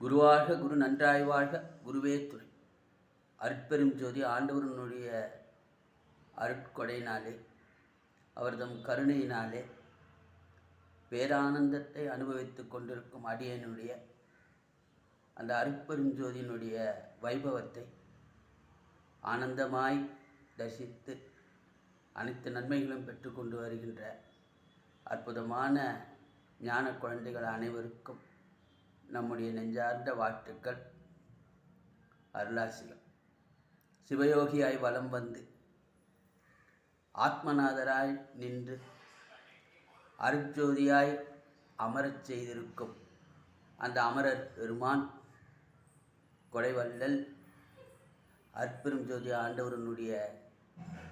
குருவாழ்க குரு நன்றாய் வாழ்க குருவே துணை. அருட்பெரும் ஜோதி ஆண்டவரனுடைய அருட்கொடையினாலே அவர்தம் கருணையினாலே பேரானந்தத்தை அனுபவித்து கொண்டிருக்கும் அடியனுடைய அந்த அருட்பெரும் ஜோதியினுடைய வைபவத்தை ஆனந்தமாய் தரிசித்து அனைத்து நன்மைகளும் பெற்றுக்கொண்டு வருகின்ற அற்புதமான ஞான குழந்தைகள் அனைவருக்கும் நம்முடைய நெஞ்சார்ந்த வாழ்த்துக்கள். அருளாசியம் சிவயோகியாய் வலம் வந்து ஆத்மநாதராய் நின்று அருட்ஜோதியாய் அமரச் செய்திருக்கும் அந்த அமரர் பெருமான் கொடைவள்ளல் அற்பெரும் ஜோதி ஆண்டவரனுடைய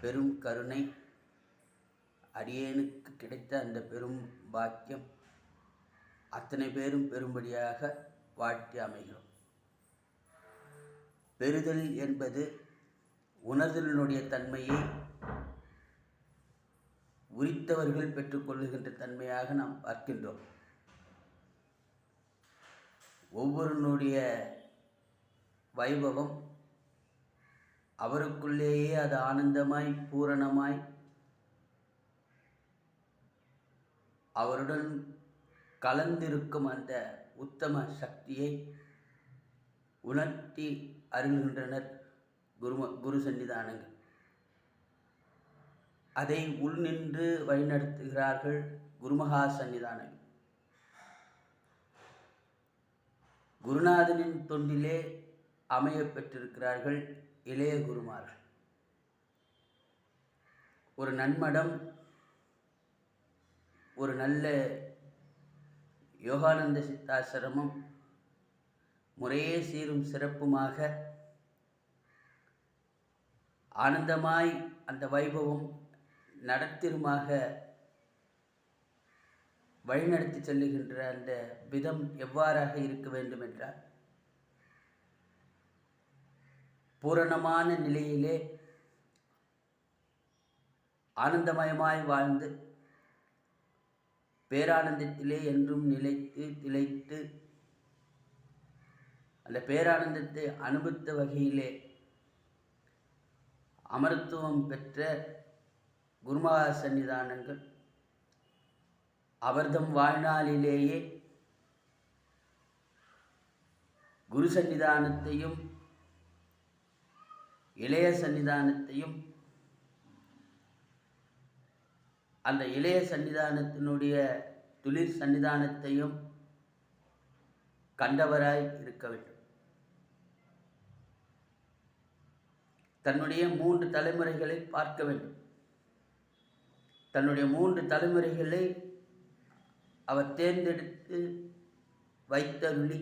பெரும் கருணை அடியேனுக்கு கிடைத்த அந்த பெரும் பாக்கியம் அத்தனை பேரும் பெரும்படியாக வாழ்த்தி அமைகிறோம். பெறுதல் என்பது உணர்தலினுடைய தன்மையை உரித்தவர்கள் பெற்றுக்கொள்ளுகின்ற தன்மையாக நாம் பார்க்கின்றோம். ஒவ்வொருனுடைய வைபவம் அவருக்குள்ளேயே அது ஆனந்தமாய் பூரணமாய் அவருடன் கலந்திருக்கும் அந்த உத்தம சக்தியை உணர்த்தி அருள்கின்றனர் குரும குரு சன்னிதானங்கள் அதை உள்நின்று வழிநடத்துகிறார்கள் குருமகா சன்னிதானங்கள் குருநாதனின் தொண்டிலே அமைய பெற்றிருக்கிறார்கள் இளைய குருமார்கள். ஒரு நன்மடம் ஒரு நல்ல யோகானந்த சித்தாசிரமம் முறையே சீரும் சிறப்புமாக ஆனந்தமாய் அந்த வைபவம் நடத்திருமாக வழிநடத்தி செல்லுகின்ற அந்த விதம் எவ்வாறாக இருக்க வேண்டும் என்றால் பூரணமான நிலையிலே ஆனந்தமயமாய் வாழ்ந்து பேரானந்தத்திலே என்றும் நிலைத்து திளைத்து அந்த பேரானந்தத்தை அனுபவித்த வகையிலே அமரத்துவம் பெற்ற குருமகா சன்னிதானங்கள் அவர்தம் வாழ்நாளிலேயே குரு சன்னிதானத்தையும் இளைய சன்னிதானத்தையும் அந்த இளைய சன்னிதானத்தினுடைய துளிர் சன்னிதானத்தையும் கண்டவராய் இருக்க வேண்டும். தன்னுடைய மூன்று தலைமுறைகளை பார்க்க வேண்டும். தன்னுடைய மூன்று தலைமுறைகளை அவர் தேர்ந்தெடுத்து வைத்தருளி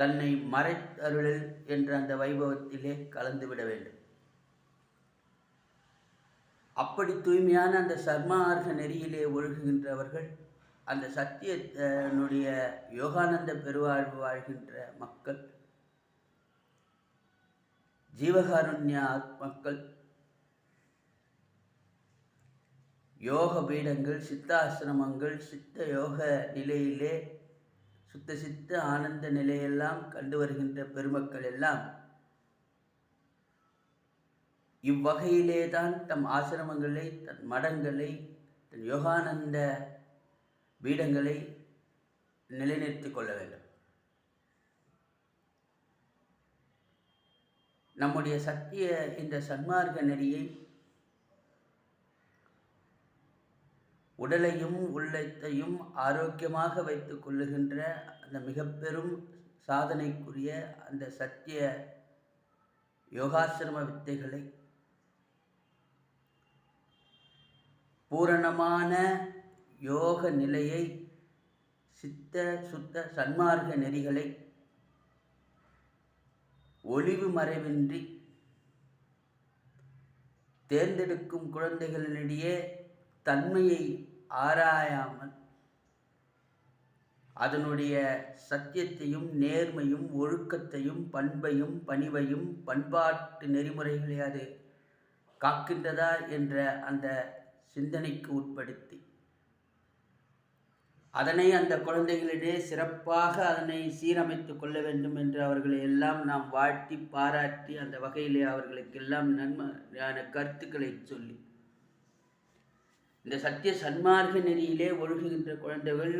தன்னை மறைத்தருளில் என்ற அந்த வைபவத்திலே கலந்துவிட வேண்டும். அப்படி தூய்மையான அந்த சர்மார்க நெறியிலே ஒழுகுகின்றவர்கள் அந்த சத்தியத்தினுடைய யோகானந்த பெருவாழ்வு வாழ்கின்ற மக்கள் ஜீவகாருண்ய மக்கள் யோக பீடங்கள் சித்தாசிரமங்கள் சித்த யோக நிலையிலே சுத்த சித்த ஆனந்த நிலையெல்லாம் கண்டு வருகின்ற பெருமக்கள் எல்லாம் இவ்வகையிலே தான் தம் ஆசிரமங்களை தன் மடங்களை தன் யோகானந்த பீடங்களை நிலைநிறுத்திக் கொள்ள வேண்டும். நம்முடைய சத்திய இந்த சன்மார்க்க நெறியை உடலையும் உள்ளத்தையும் ஆரோக்கியமாக வைத்துக் கொள்ளுகின்ற அந்த மிக பெரும் சாதனைக்குரிய அந்த சத்திய யோகாசிரம வித்தைகளை பூரணமான யோக நிலையை சித்த சுத்த சன்மார்க்க நெறிகளை ஒளிவு மறைவின்றி தேர்ந்தெடுக்கும் குழந்தைகளிடையே தன்மையை ஆராயாமல் அதனுடைய சத்தியத்தையும் நேர்மையும் ஒழுக்கத்தையும் பண்பையும் பணிவையும் பண்பாட்டு நெறிமுறைகளை அது காக்கின்றதா என்ற அந்த சிந்தனைக்கு உட்படுத்தி. அதனை அந்த குழந்தைகளிடையே சிறப்பாக அதனை சீரமைத்து கொள்ள வேண்டும் என்று அவர்களை எல்லாம் நாம் வாழ்த்தி பாராட்டி அந்த வகையிலே அவர்களுக்கெல்லாம் நன்மையான கருத்துக்களை சொல்லி இந்த சத்திய சன்மார்க்க நெறியிலே ஒழுகுகின்ற குழந்தைகள்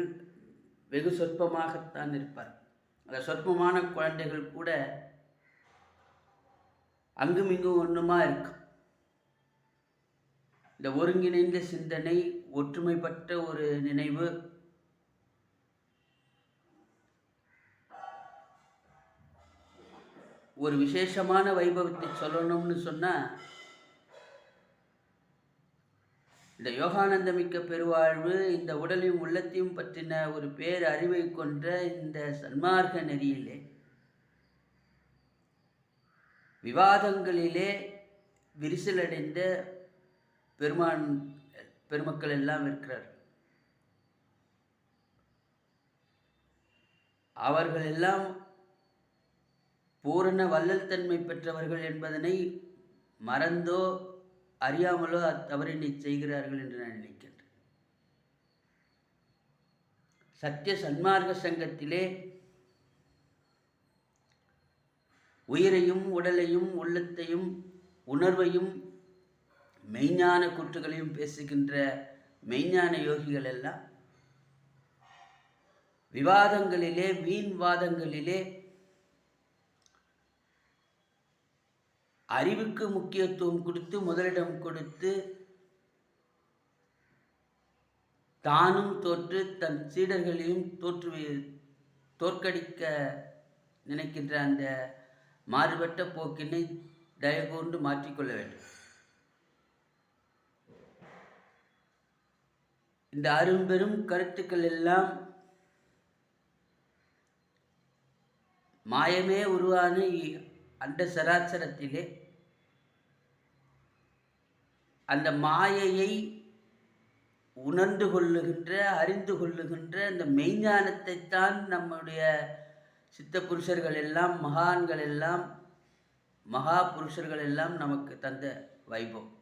வெகு சொற்பமாகத்தான் இருப்பார். அந்த சொற்பமான குழந்தைகள் கூட அங்குமிங்கும் ஒன்றுமா இருக்கும். இந்த ஒருங்கிணைந்த சிந்தனை ஒற்றுமைப்பட்ட ஒரு நினைவு. ஒரு விசேஷமான வைபவத்தை சொல்லணும்னு சொன்னால் இந்த யோகானந்தமிக்க பெருவாழ்வு இந்த உடலையும் உள்ளத்தையும் பற்றின ஒரு பேர் அறிவை கொன்ற இந்த சன்மார்க்க நெறியிலே விவாதங்களிலே விரிசலடைந்த பெருமான் பெருமக்கள் எல்லாம் இருக்கிறார். அவர்கள் எல்லாம் பூரண வள்ளல் தன்மை பெற்றவர்கள் என்பதனை மறந்தோ அறியாமலோ அத்தவறினை செய்கிறார்கள் என்று நான் நினைக்கின்றேன். சத்திய சன்மார்க்க சங்கத்திலே உயிரையும் உடலையும் உள்ளத்தையும் உணர்வையும் மெய்ஞான கூற்றுகளையும் பேசுகின்ற மெய்ஞான யோகிகள் எல்லாம் விவாதங்களிலே வீண் வாதங்களிலே அறிவுக்கு முக்கியத்துவம் கொடுத்து முதலிடம் கொடுத்து தானும் தோற்று தன் சீடர்களையும் தோற்று தோற்கடிக்க நினைக்கின்ற அந்த மாறுபட்ட போக்கினை தயவுகொண்டு மாற்றிக்கொள்ள வேண்டும். இந்த அரும்பெரும் கருத்துக்கள் எல்லாம் மாயமே உருவான அண்ட சராசரத்திலே அந்த மாயையை உணர்ந்து கொள்ளுகின்ற அறிந்து கொள்ளுகின்ற அந்த மெய்ஞானத்தைத்தான் நம்முடைய சித்த புருஷர்கள் எல்லாம் மகான்கள் எல்லாம் மகா புருஷர்கள் எல்லாம் நமக்கு தந்த வைபவம்.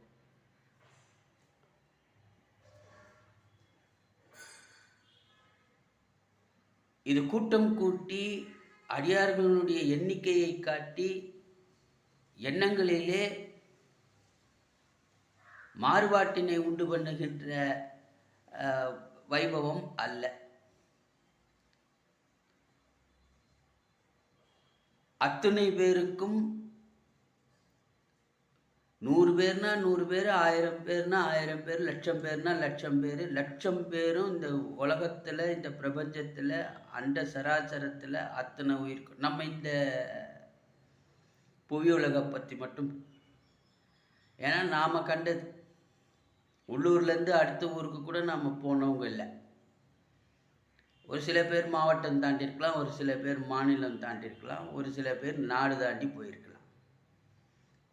இது கூட்டம் கூட்டி அடியார்களுடைய எண்ணிக்கையை காட்டி எண்ணங்களிலே மாறுபாட்டினை உண்டு பண்ணுகின்ற வைபவம் அல்ல. அத்துணை பேருக்கும் நூறு பேர்னா நூறு பேர் ஆயிரம் பேர்னா ஆயிரம் பேர் லட்சம் பேர்னா லட்சம் பேர். லட்சம் பேரும் இந்த உலகத்தில் இந்த பிரபஞ்சத்தில் அண்ட சராசரத்தில் அத்தனை உயிர்க்கும் நம்ம இந்த புவி உலகை பற்றி மட்டும். ஏன்னா நாம் கண்டது. உள்ளூர்லேருந்து அடுத்த ஊருக்கு கூட நாம் போனவங்க இல்லை. ஒரு சில பேர் மாவட்டம் தாண்டி இருக்கலாம் ஒரு சில பேர் மாநிலம் தாண்டி இருக்கலாம் ஒரு சில பேர் நாடு தாண்டி போயிருக்கலாம்.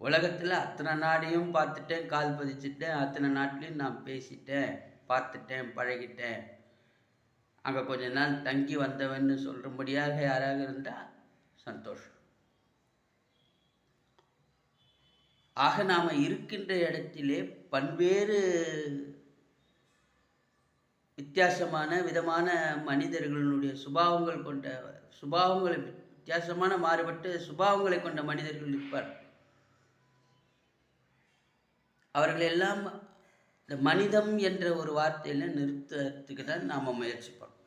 உலகத்தில் அத்தனை நாடையும் பார்த்துட்டேன் கால் பதிச்சுட்டேன் அத்தனை நாட்டிலையும் நான் பேசிட்டேன் பார்த்துட்டேன் பழகிட்டேன். அங்கே கொஞ்ச நாள் தங்கி வந்தவன்னு சொல்லும்படியாக யாராக இருந்தால் சந்தோஷம். ஆக நாம் இருக்கின்ற இடத்திலே பல்வேறு வித்தியாசமான விதமான மனிதர்களுடைய சுபாவங்கள் கொண்ட சுபாவங்களை வித்தியாசமான மாறுபட்டு சுபாவங்களை கொண்ட மனிதர்கள் இருப்பார் அவர்கள் எல்லாம் இந்த மனிதம் என்ற ஒரு வார்த்தையில் நிறுத்துறதுக்கு தான் நாம் முயற்சி பண்ணோம்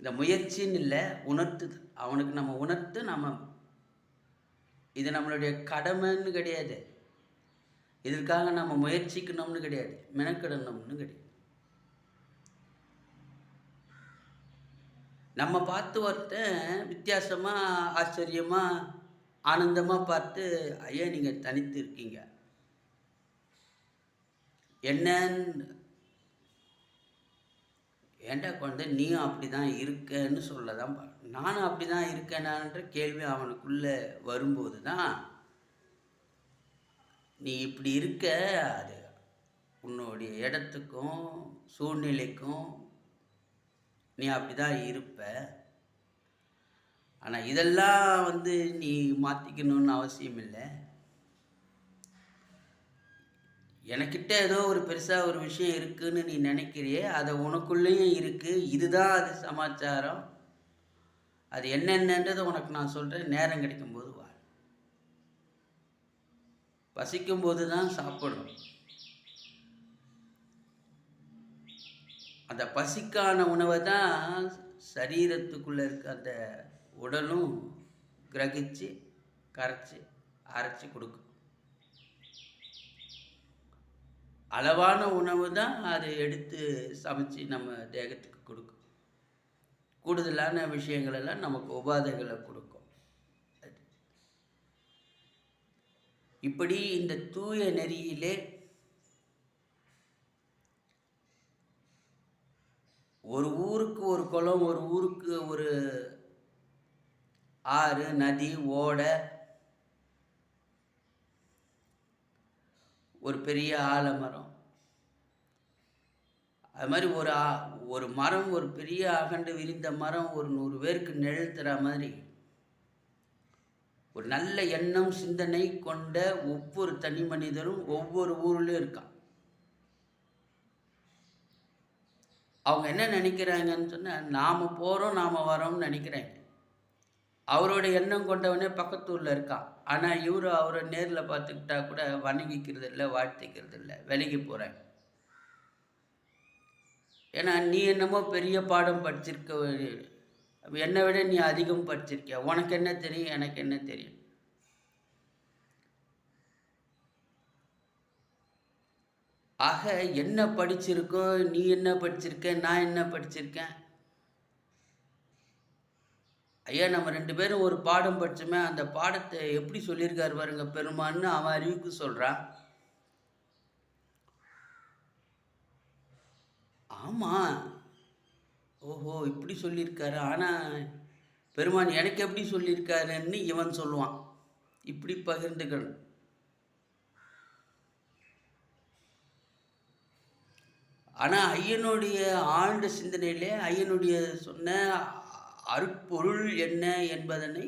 இந்த முயற்சின்னு இல்லை உணர்த்துது அவனுக்கு நம்ம உணர்த்து நம்ம இது நம்மளுடைய கடமைன்னு கிடையாது. இதற்காக நம்ம முயற்சிக்கணும்னு கிடையாது. மெனக்கிடணும்னு கிடையாது. நம்ம பார்த்து ஒருத்தன் வித்தியாசமாக ஆச்சரியமாக ஆனந்தமாக பார்த்து ஐயா நீங்கள் தனித்து இருக்கீங்க. என்னன்னு. ஏண்டா குழந்தை நீயும் அப்படி தான் இருக்கன்னு சொல்ல தான் நானும் அப்படி தான் இருக்கேனான்ற கேள்வி அவனுக்குள்ளே வரும்போது தான் நீ இப்படி இருக்க அது உன்னுடைய இடத்துக்கும் சூழ்நிலைக்கும் நீ அப்படி தான் இருப்ப. ஆனால் இதெல்லாம் வந்து நீ மாற்றிக்கணும்னு அவசியம் இல்லை எனக்கிட்ட ஏதோ ஒரு பெருசாக ஒரு விஷயம் இருக்குன்னு நீ நினைக்கிறியே அதை உனக்குள்ளேயும் இருக்குது இதுதான் அது சமாச்சாரம். அது என்னென்னன்றதை உனக்கு நான் சொல்கிறேன் நேரம் கிடைக்கும்போது வா. பசிக்கும்போது தான் சாப்பிடணும். அந்த பசிக்கான உணவை தான் சரீரத்துக்குள்ளே இருக்க அந்த உடலும் கிரகிச்சு கரைச்சி அரைச்சி கொடுக்கும். அளவான உணவு தான் அதை எடுத்து சமைச்சு நம்ம தேகத்துக்கு கொடுக்கும் கூடுதலான விஷயங்களெல்லாம் நமக்கு உபாதைகளை கொடுக்கும் அது. இப்படி இந்த தூய நெறியிலே ஒரு ஊருக்கு ஒரு குளம் ஒரு ஊருக்கு ஒரு ஆறு நதி ஓடை ஒரு பெரிய ஆலமரம். அது மாதிரி ஒரு ஆ- ஒரு மரம் ஒரு பெரிய அகண்டு விரிந்த மரம் ஒரு நூறு பேருக்கு நிழல் தர மாதிரி. ஒரு நல்ல எண்ணம் சிந்தனை கொண்ட ஒவ்வொரு தனி மனிதரும் ஒவ்வொரு ஊர்லேயும் இருக்கான். அவங்க என்ன நினைக்கிறாங்கன்னு சொன்னால் நாம் போகிறோம் நாம் வரோம்னு நினைக்கிறாங்க. அவரோட எண்ணம் கொண்டவனே பக்கத்து ஊரில் இருக்கான் ஆனால் இவர் அவரை நேரில் பார்த்துக்கிட்டா கூட வணங்கிக்கிறது இல்லை வாழ்த்திக்கிறது இல்லை விலகி போகிறேன் ஏன்னா நீ என்னமோ பெரிய பாடம் படிச்சிருக்க என்னை விட நீ அதிகம் படிச்சிருக்கிய? உனக்கு என்ன தெரியும் எனக்கு என்ன தெரியும்? ஆக என்ன படிச்சிருக்கோ நீ என்ன படிச்சிருக்க நான் என்ன படிச்சிருக்கேன்? ஐயா நம்ம ரெண்டு பேரும் ஒரு பாடம் படிச்சோமே அந்த பாடத்தை எப்படி சொல்லியிருக்காரு பாருங்க பெருமான்னு அவன் அறிவுக்கு சொல்கிறான் ஆமாம் ஓஹோ இப்படி சொல்லியிருக்காரு. ஆனால் பெருமான் எனக்கு எப்படி சொல்லியிருக்காருன்னு இவன் சொல்லுவான். இப்படி பகிர்ந்துக்கணும். ஆனால் ஐயனுடைய ஆழ்ந்த சிந்தனையிலே ஐயனுடைய சொன்ன அருட்பொருள் என்ன என்பதனை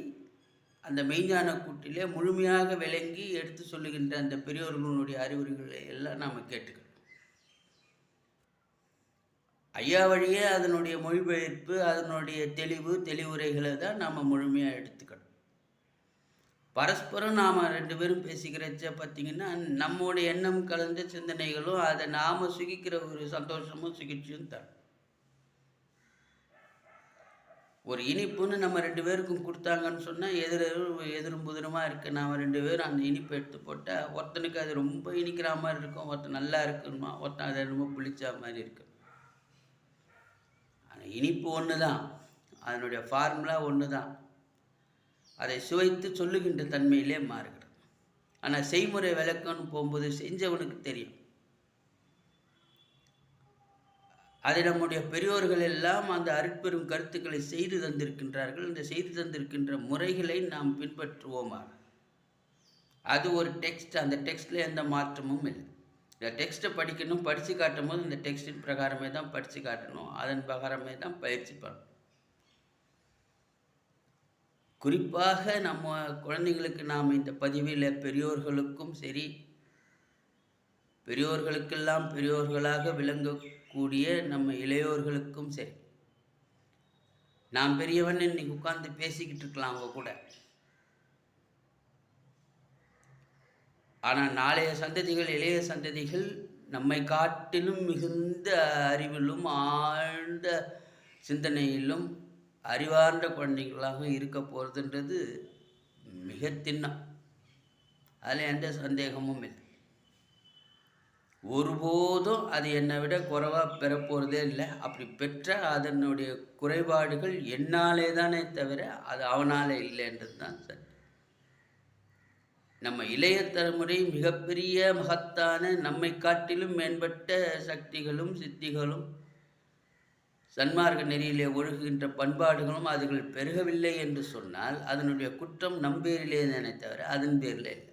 அந்த மெய்ஞான கூட்டிலே முழுமையாக விளங்கி எடுத்து சொல்லுகின்ற அந்த பெரியோர்களுடைய அறிவுரைகளை எல்லாம் நாம் கேட்டுக்கணும். ஐயா வழியே அதனுடைய மொழிபெயர்ப்பு அதனுடைய தெளிவு தெளிவுரைகளை தான் நாம் முழுமையாக எடுத்துக்கணும். பரஸ்பரம் நாம் ரெண்டு பேரும் பேசிக்கிறச்ச பார்த்திங்கன்னா நம்முடைய எண்ணம் கலந்த சிந்தனைகளும் அதை நாம் சுகிக்கிற ஒரு சந்தோஷமும் சிகிச்சையும் தரும். ஒரு இனிப்புன்னு நம்ம ரெண்டு பேருக்கும் கொடுத்தாங்கன்னு சொன்னால் எதிர் எதிரும் புதிரமாக இருக்குது நாம் ரெண்டு பேரும் அந்த இனிப்பை எடுத்து போட்டால் ஒருத்தனுக்கு அது ரொம்ப இனிக்கிற மாதிரி இருக்கும் ஒருத்தன் நல்லா இருக்குமா ஒருத்தன் அதை ரொம்ப புளிச்ச மாதிரி இருக்கு. ஆனால் இனிப்பு ஒன்று தான் அதனுடைய ஃபார்முலா ஒன்று தான் அதை சுவைத்து சொல்லுகின்ற தன்மையிலே மாறுகிறது. ஆனால் செய்முறை விளக்கம்னு போகும்போது செஞ்சவனுக்கு தெரியும். அதை நம்முடைய பெரியோர்கள் எல்லாம் அந்த அருட்பெரும் கருத்துக்களை செய்து தந்திருக்கின்றார்கள். இந்த செய்து தந்திருக்கின்ற முறைகளை நாம் பின்பற்றுவோமா அது ஒரு டெக்ஸ்ட் அந்த டெக்ஸ்டில் எந்த மாற்றமும் இல்லை. இந்த டெக்ஸ்ட்டை படிக்கணும் படித்து காட்டும் போது இந்த டெக்ஸ்டின் பிரகாரமே தான் படித்து காட்டணும். அதன் பிரகாரமே தான் பயிற்சி பண்ணணும். குறிப்பாக நம்ம குழந்தைங்களுக்கு நாம் இந்த பதிவில் பெரியோர்களுக்கும் சரி பெரியோர்களுக்கெல்லாம் பெரியோர்களாக கூடிய நம்ம இளையோர்களுக்கும் சரி. நான் பெரியவன் இன்னைக்கு உட்காந்து பேசிக்கிட்டு இருக்கலாம் அவங்க கூட. ஆனால் நாளைய சந்ததிகள் இளைய சந்ததிகள் நம்மை காட்டிலும் மிகுந்த அறிவிலும் ஆழ்ந்த சிந்தனையிலும் அறிவார்ந்த குழந்தைகளாக இருக்க போகிறதுன்றது மிக திண்ணம். அதில் எந்த சந்தேகமும் இல்லை. ஒருபோதும் அது என்னை விட குறைவாக பெறப்போகிறதே இல்லை. அப்படி பெற்ற அதனுடைய குறைபாடுகள் என்னாலே தானே தவிர அது அவனாலே இல்லைன்றது தான் சார். நம்ம இளைய தலைமுறை மிகப்பெரிய மகத்தான நம்மை காட்டிலும் மேம்பட்ட சக்திகளும் சித்திகளும் சன்மார்க்க நெறியிலே ஒழுகுகின்ற பண்பாடுகளும் அதுகள் பெருகவில்லை என்று சொன்னால் அதனுடைய குற்றம் நம் பேரிலே தானே தவிர அதன் பேரில் இல்லை.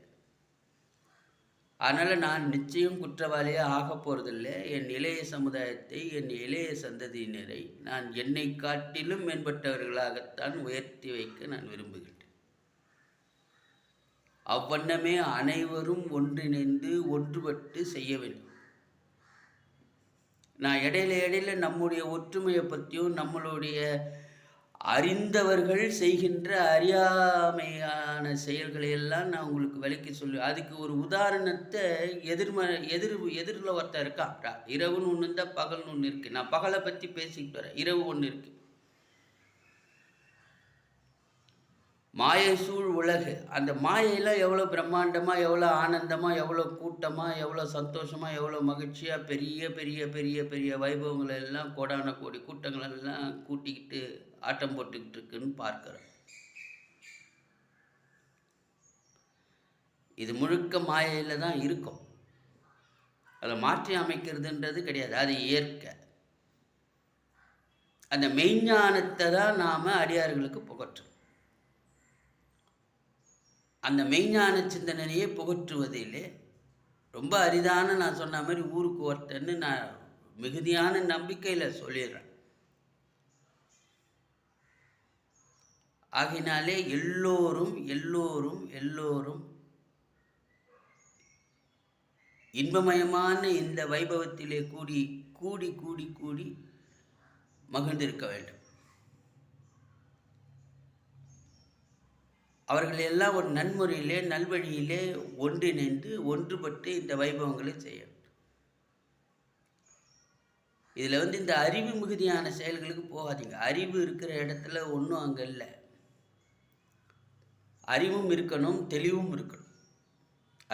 அதனால் நான் நிச்சயம் குற்றவாளியாக ஆக போகிறதில்லை என் இளைய சமுதாயத்தை என் இளைய சந்ததியினரை நான் என்னை காட்டிலும் மேம்பட்டவர்களாகத்தான் உயர்த்தி வைக்க நான் விரும்புகின்றேன். அவ்வண்ணமே அனைவரும் ஒன்றிணைந்து ஒன்றுபட்டு செய்ய வேண்டும். நான் இடையில இடையில நம்முடைய ஒற்றுமையை பற்றியும் நம்மளுடைய அறிந்தவர்கள் செய்கின்ற அறியாமையான செயல்களை எல்லாம் நான் உங்களுக்கு விளக்கி சொல்லு அதுக்கு ஒரு உதாரணத்தை எதிர்ம எதிர் எதிரில் ஒருத்தர் இருக்கான். இரவுன்னு ஒன்று இருந்தால் பகல்னு ஒன்று இருக்குது நான் பகலை பற்றி பேசிக்கிட்டு வரேன். இரவு ஒன்று இருக்குது மாயை சூழ் உலகு. அந்த மாயையெல்லாம் எவ்வளோ பிரம்மாண்டமாக எவ்வளோ ஆனந்தமாக எவ்வளோ கூட்டமாக எவ்வளோ சந்தோஷமாக எவ்வளோ மகிழ்ச்சியாக பெரிய பெரிய பெரிய பெரிய வைபவங்களெல்லாம் கோடான கோடி கூட்டங்களெல்லாம் கூட்டிக்கிட்டு ஆட்டம் போட்டுக்கிட்டு இருக்குன்னு பார்க்குறோம். இது முழுக்க மாயையில் தான் இருக்கும். அதை மாற்றி அமைக்கிறதுன்றது கிடையாது. அது இயற்கை. அந்த மெய்ஞானத்தை தான் நாம் அடியார்களுக்கு புகற்றோம். அந்த மெய்ஞான சிந்தனையே புகற்றுவதிலே ரொம்ப அரிதான நான் சொன்ன மாதிரி ஊருக்கு ஒருத்தன்னு நான் மிகுதியான நம்பிக்கையில் சொல்லிடுறேன். ஆகினாலே எல்லோரும் எல்லோரும் எல்லோரும் இன்பமயமான இந்த வைபவத்திலே கூடி கூடி கூடி கூடி மகிழ்ந்திருக்க வேண்டும். அவர்கள் எல்லாம் ஒரு நன்முறையிலே நல்வழியிலே ஒன்றிணைந்து ஒன்றுபட்டு இந்த வைபவங்களை செய்யணும் இதில் வந்து இந்த அறிவு மிகுதியான செயல்களுக்கு போகாதீங்க. அறிவு இருக்கிற இடத்துல ஒன்றும் அங்கே இல்லை. அறிவும் இருக்கணும் தெளிவும் இருக்கணும்.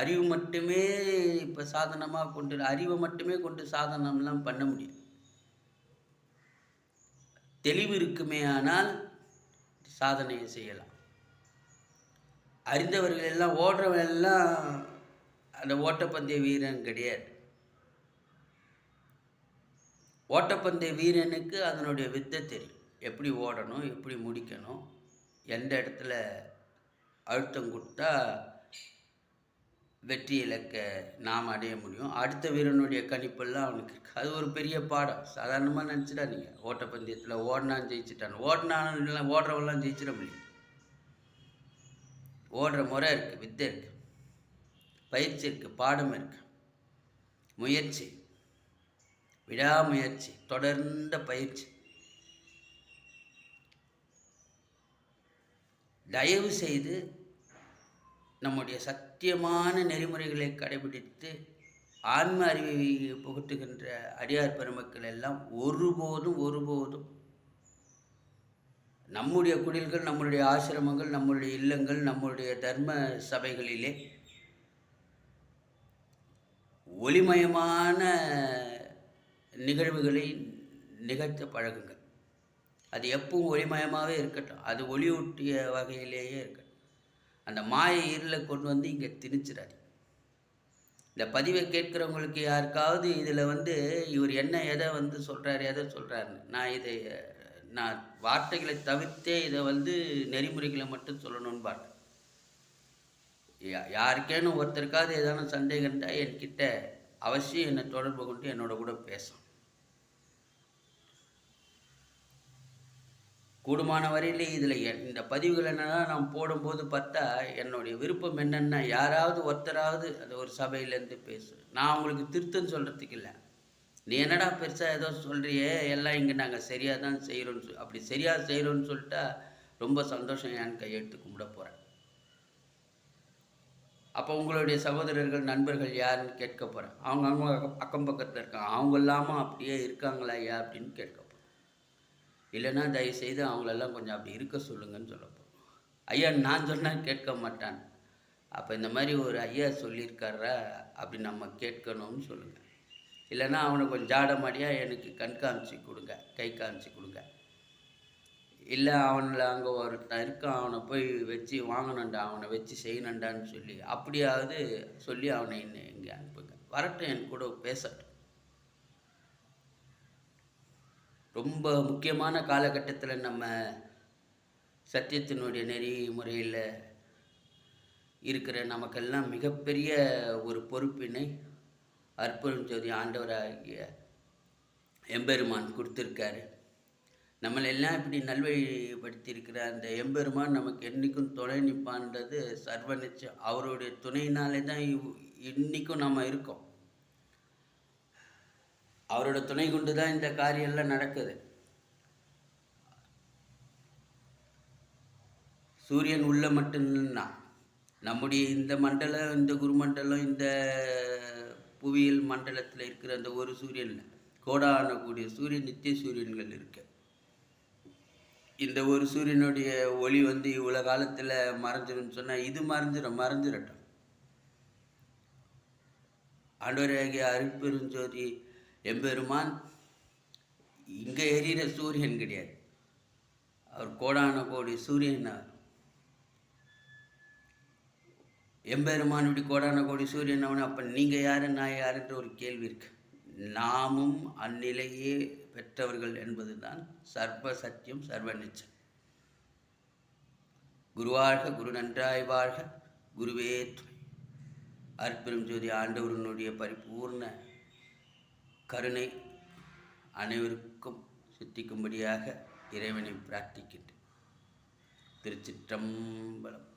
அறிவு மட்டுமே இப்போ சாதனமாக கொண்டு அறிவை மட்டுமே கொண்டு சாதனம்லாம் பண்ண முடியும். தெளிவு இருக்குமே ஆனால் சாதனையை செய்யலாம். அறிந்தவர்கள் எல்லாம் ஓடுறவன் எல்லாம் அந்த ஓட்டப்பந்தய வீரன் கிடையாது. ஓட்டப்பந்தய வீரனுக்கு அதனுடைய வித்தை தெரியும். எப்படி ஓடணும் எப்படி முடிக்கணும் எந்த இடத்துல அழுத்தம் கொடுத்தா வெற்றி இலக்க நாம் அடைய முடியும். அடுத்த வீரனுடைய கணிப்பெல்லாம் அவனுக்கு இருக்குது அது ஒரு பெரிய பாடம். சாதாரணமாக நினச்சிடாதீங்க. ஓட்டப்பந்தயத்தில் ஓடினான் ஜெயிச்சிட்டான். ஓடினான் ஓடுறவெல்லாம் ஜெயிச்சிட முடியும். ஓடுற முறை இருக்குது வித்தை இருக்குது பயிற்சி இருக்குது பாடம் இருக்குது முயற்சி. விடாமுயற்சி தொடர்ந்த பயிற்சி. தயவு செய்து நம்முடைய சத்தியமான நெறிமுறைகளை கடைபிடித்து ஆன்ம அறிவை புகுத்துகின்ற அடியார் பெருமக்கள் எல்லாம் ஒருபோதும் ஒருபோதும் நம்முடைய குடில்கள் நம்மளுடைய ஆசிரமங்கள் நம்மளுடைய இல்லங்கள் நம்மளுடைய தர்ம சபைகளிலே ஒளிமயமான நிகழ்வுகளை நிகழ்த்த பழகுங்கள். அது எப்பவும் ஒளிமயமாகவே இருக்கட்டும். அது ஒளியூட்டிய வகையிலேயே இருக்கட்டும். அந்த மாய இருளை கொண்டு வந்து இங்கே திணிச்சிடாரு இந்த பதிவை கேட்குறவங்களுக்கு யாருக்காவது இதில் வந்து இவர் என்ன எதை வந்து சொல்கிறாரு எதை சொல்கிறாருன்னு நான் இதை நான் வார்த்தைகளை தவிர்த்தே இதை வந்து நெறிமுறைகளை மட்டும் சொல்லணும்னு பார்த்தேன். யாருக்கேனும் ஒருத்தருக்காவது ஏதான சந்தேகம் இருந்தால் என்கிட்ட அவசியம் என்னை தொடர்பு கொண்டு என்னோட கூட பேசும் கூடுமான வரையில் இதில் இந்த பதிவுகள் என்னென்னா நான் போடும்போது பார்த்தா என்னுடைய விருப்பம் என்னென்னா யாராவது ஒருத்தராவது அது ஒரு சபையிலேருந்து பேசு. நான் உங்களுக்கு திருத்தம் சொல்கிறதுக்கு இல்லை. நீ என்னடா பெருசாக ஏதோ சொல்கிறியே எல்லாம் இங்கே நாங்கள் சரியாக தான் செய்கிறோன்னு சொல் அப்படி சரியாக செய்கிறோன்னு சொல்லிட்டா ரொம்ப சந்தோஷம் என் கையெழுத்து கும்பிட போகிறேன். அப்போ உங்களுடைய சகோதரர்கள் நண்பர்கள் யாருன்னு கேட்க போகிறேன். அவங்க அவங்க அக்கம் அக்கம் பக்கத்தில் இருக்காங்க. அவங்க இல்லாமல் அப்படியே இருக்காங்களா ஐயா அப்படின்னு கேட்க இல்லைன்னா தயவுசெய்து அவங்களெல்லாம் கொஞ்சம் அப்படி இருக்க சொல்லுங்கன்னு சொல்ல ஐயா நான் சொன்னால் கேட்க மாட்டான். அப்போ இந்த மாதிரி ஒரு ஐயா சொல்லியிருக்காரா அப்படி நம்ம கேட்கணும்னு சொல்லுங்கள் இல்லைன்னா அவனை கொஞ்சம் ஜாடமாடியாக எனக்கு கண் காமிச்சு கொடுங்க கை காமிச்சு கொடுங்க. இல்லை அவனில் அங்கே ஒருத்தன் இருக்கான் அவனை போய் வச்சு வாங்கணுண்டா அவனை வச்சு செய்யணுண்டான்னு சொல்லி அப்படியாவது சொல்லி அவனை இன்னும் இங்கே அனுப்புங்க. வரட்டும் என் கூட பேசட்டும். ரொம்ப முக்கியமான காலகட்டத்தில் நம்ம சத்தியத்தினுடைய நெறிமுறையில் இருக்கிற நமக்கெல்லாம் மிகப்பெரிய ஒரு பொறுப்பினை அற்புதம் ஜோதி ஆண்டவராகிய எம்பெருமான் கொடுத்துருக்காரு. நம்மளை எல்லாம் இப்படி நல்வழிப்படுத்தியிருக்கிற அந்த எம்பெருமான் நமக்கு என்றைக்கும் துணை நிற்பான்றது சர்வ நிச்சயம். அவருடைய துணையினாலே தான் இவ்- இன்னைக்கும் நம்ம இருக்கோம். அவரோட துணை கொண்டு தான் இந்த காரியெல்லாம் நடக்குது. சூரியன் உள்ள மட்டும்னா நம்முடைய இந்த மண்டலம் இந்த குருமண்டலம் இந்த புவியியல் மண்டலத்தில் இருக்கிற அந்த ஒரு சூரியனில் கோடானக்கூடிய சூரியன் நித்திய சூரியன்கள் இருக்கு. இந்த ஒரு சூரியனுடைய ஒளி வந்து இவ்வளோ காலத்தில் மறைஞ்சிரும்னு சொன்னால் இது மறைஞ்சிடும் மறைஞ்சிடட்டும் ஆண்டவராகிய அருட்பெருஞ்சோதி எம்பெருமான் இங்கே எரியிற சூரியன் கிடையாது. அவர் கோடான கோடி சூரியன் அவர். எம்பெருமான் இப்படி கோடான கோடி சூரியன் அவன் அப்போ நீங்கள் யாரு நான் யாருன்ற ஒரு கேள்வி இருக்கு. நாமும் அந்நிலையே பெற்றவர்கள் என்பதுதான் சர்வ சத்தியம் சர்வ நிச்சயம். குருவாழ்க குரு நன்றாய் வாழ்க. குருவே துணை. அற்பெரும் ஜோதி ஆண்டவருனுடைய பரிபூர்ண கருணை அனைவருக்கும் சித்திக்கும்படியாக இறைவனை பிரார்த்திக்கின்றேன். திருச்சிற்றம்பலம்.